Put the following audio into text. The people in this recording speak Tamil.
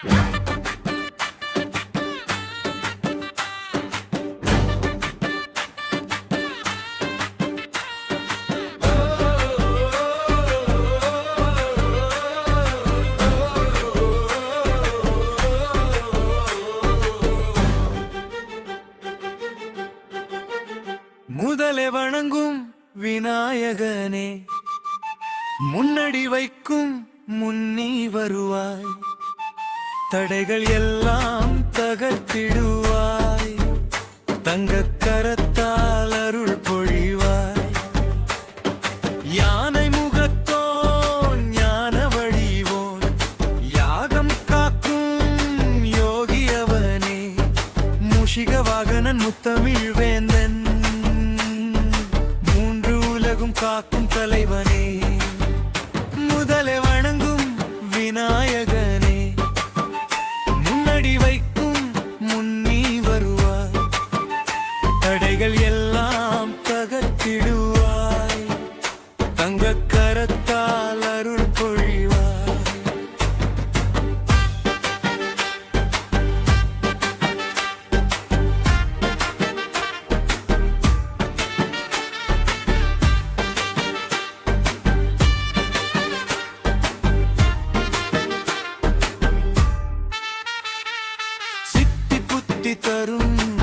முதலே வணங்கும் விநாயகனே முன்னடி வைக்கும் முன்னி வருவாய். தடைகள் எல்லாம் தகர்த்திடுவாய். தங்க கரத்தால் அருள் பொழிவாய். யானை முகத்தோன் ஞான வழிவோன் யாகம் காக்கும் யோகியவனே முஷிக வாகனன் முத்தமிழ் வேந்தன். மூன்று உலகும் காக்கும் தலைவனே. தங்க கரத்தால் அருள் பொழிவாய் சித்தி புத்தி தரும்